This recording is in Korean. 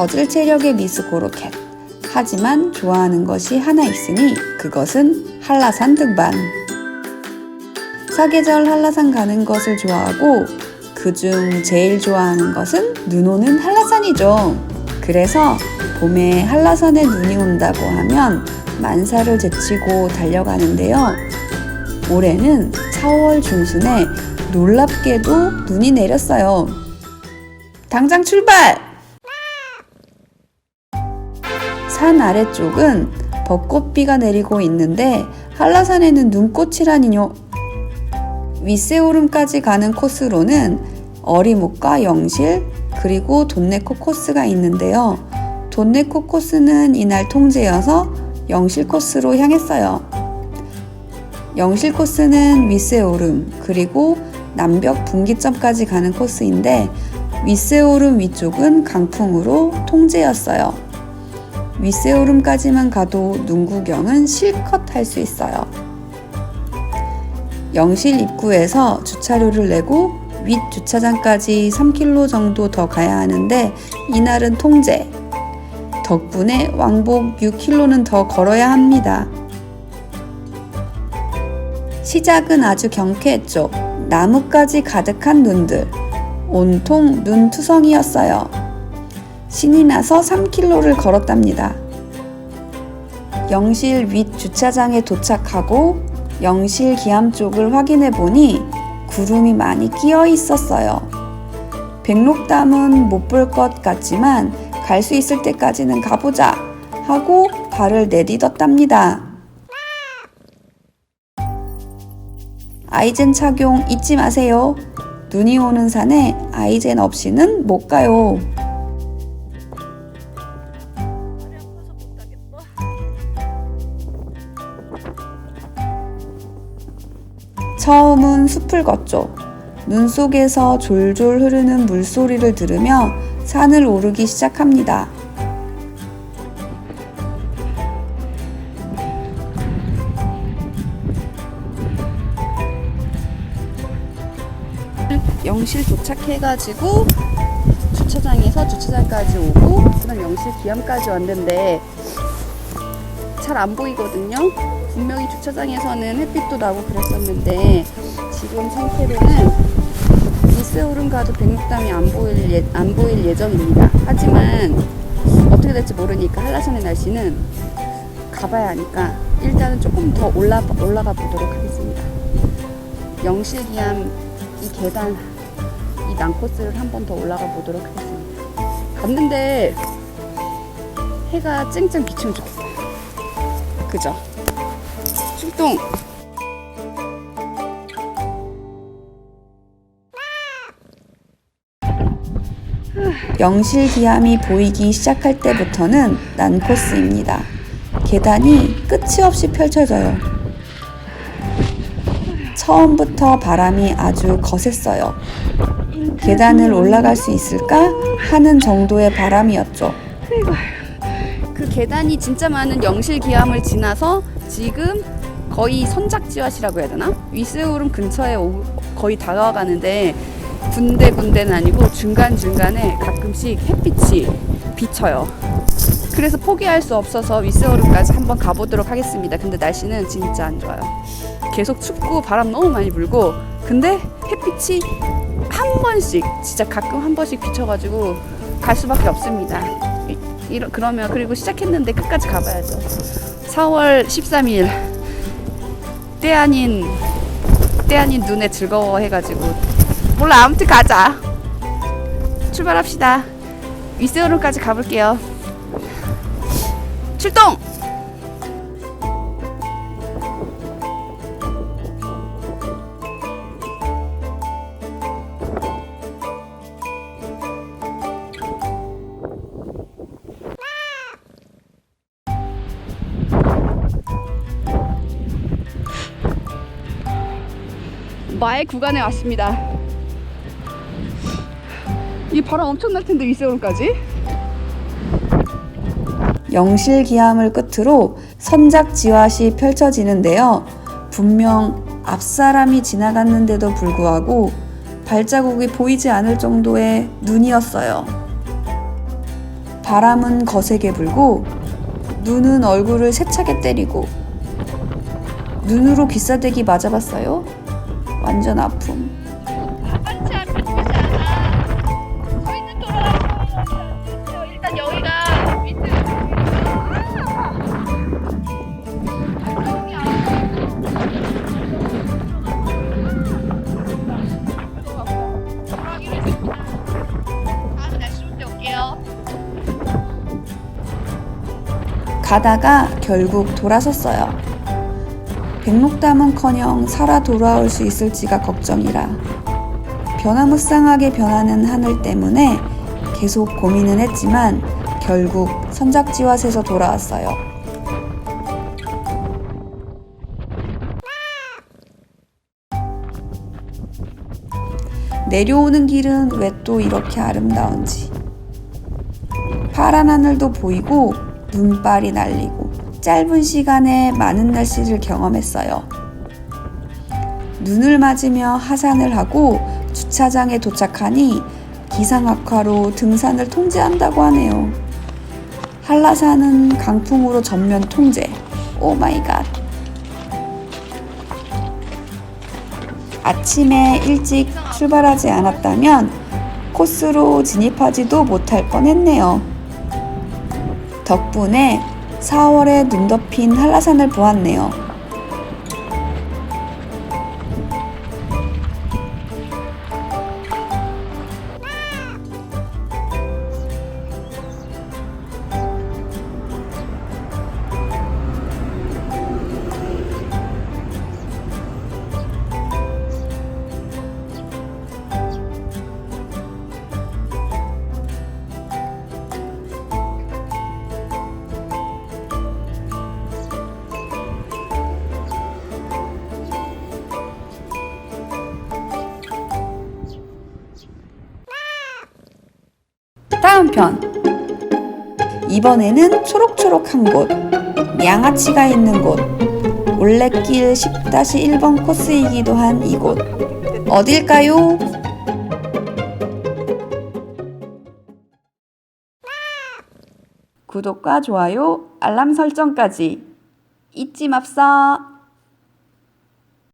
저질 체력의 미스 고로켓. 하지만 좋아하는 것이 하나 있으니 그것은 한라산 등반. 사계절 한라산 가는 것을 좋아하고 그중 제일 좋아하는 것은 눈 오는 한라산이죠. 그래서 봄에 한라산에 눈이 온다고 하면 만사를 제치고 달려가는데요. 올해는 4월 중순에 놀랍게도 눈이 내렸어요. 당장 출발! 산 아래쪽은 벚꽃비가 내리고 있는데 한라산에는 눈꽃이라니요. 윗세오름까지 가는 코스로는 어리목과 영실 그리고 돈네코 코스가 있는데요. 돈네코 코스는 이날 통제여서 영실 코스로 향했어요. 영실 코스는 윗세오름 그리고 남벽 분기점까지 가는 코스인데 윗세오름 위쪽은 강풍으로 통제였어요. 윗세오름까지만 가도 눈 구경은 실컷 할 수 있어요. 영실 입구에서 주차료를 내고 윗 주차장까지 3km 정도 더 가야 하는데 이날은 통제. 덕분에 왕복 6km는 더 걸어야 합니다. 시작은 아주 경쾌했죠. 나뭇가지 가득한 눈들. 온통 눈투성이었어요. 신이 나서 3km를 걸었답니다. 영실 윗 주차장에 도착하고 영실 기암 쪽을 확인해 보니 구름이 많이 끼어 있었어요. 백록담은 못 볼 것 같지만 갈 수 있을 때까지는 가보자 하고 발을 내딛었답니다. 아이젠 착용 잊지 마세요. 눈이 오는 산에 아이젠 없이는 못 가요. 처음은 숲을 걷죠. 눈 속에서 졸졸 흐르는 물소리를 들으며 산을 오르기 시작합니다. 영실 도착해가지고 주차장에서 주차장까지 오고 그다음 영실 기암까지 왔는데 잘 안 보이거든요. 분명히 주차장에서는 햇빛도 나고 그랬었는데 지금 상태로는 이스오름 가도 백록담이 안 보일, 예, 안 보일 예정입니다. 하지만 어떻게 될지 모르니까 한라산의 날씨는 가봐야 하니까 일단은 조금 더 올라, 올라가 보도록 하겠습니다. 영실기암 이 계단 이 난코스를 한 번 더 올라가 보도록 하겠습니다. 갔는데 해가 쨍쨍 비추면 좋겠어요. 그죠? 출동! 영실 기암이 보이기 시작할 때부터는 난코스입니다. 계단이 끝이 없이 펼쳐져요. 처음부터 바람이 아주 거셌어요. 계단을 올라갈 수 있을까 하는 정도의 바람이었죠. 그 계단이 진짜 많은 영실 기암을 지나서 지금 거의 선착지와시라고 해야 되나? 위스우름 근처에 오- 거의 다가가는데 군데군데는 아니고 중간중간에 가끔씩 햇빛이 비쳐요. 그래서 포기할 수 없어서 위스우름까지 한번 가보도록 하겠습니다. 근데 날씨는 진짜 안 좋아요. 계속 춥고 바람 너무 많이 불고 근데 햇빛이 한 번씩 진짜 가끔 한 번씩 비쳐가지고 갈 수밖에 없습니다. 이- 이러, 그러면 그리고 시작했는데 끝까지 가봐야죠. 4월 13일 때 아닌 때 아닌 눈에 즐거워해가지고 몰라 아무튼 가자. 출발합시다. 위세오름까지 가볼게요. 출동! 마의 구간에 왔습니다. 이 바람 엄청 날 텐데 위세오름까지. 영실 기암을 끝으로 선작지화시 펼쳐지는데요. 분명 앞사람이 지나갔는데도 불구하고 발자국이 보이지 않을 정도의 눈이었어요. 바람은 거세게 불고 눈은 얼굴을 세차게 때리고 눈으로 귀싸대기 맞아봤어요? 완전 아픔. 않아. 일단 여기가 밑에. 가다가 결국 돌아섰어요. 백록담은커녕 살아 돌아올 수 있을지가 걱정이라 변화무쌍하게 변하는 하늘 때문에 계속 고민은 했지만 결국 선작지와 새서 돌아왔어요. 내려오는 길은 왜 또 이렇게 아름다운지. 파란 하늘도 보이고 눈발이 날리고 짧은 시간에 많은 날씨를 경험했어요. 눈을 맞으며 하산을 하고 주차장에 도착하니 기상 악화로 등산을 통제한다고 하네요. 한라산은 강풍으로 전면 통제. 오 마이 갓. 아침에 일찍 출발하지 않았다면 코스로 진입하지도 못할 뻔했네요. 덕분에 4월에 눈 덮인 한라산을 보았네요. 다음 편. 이번에는 초록초록한 곳, 양아치가 있는 곳, 올레길 10-1번 코스이기도 한 이곳. 어딜까요? 구독과 좋아요, 알람 설정까지 잊지 맙사.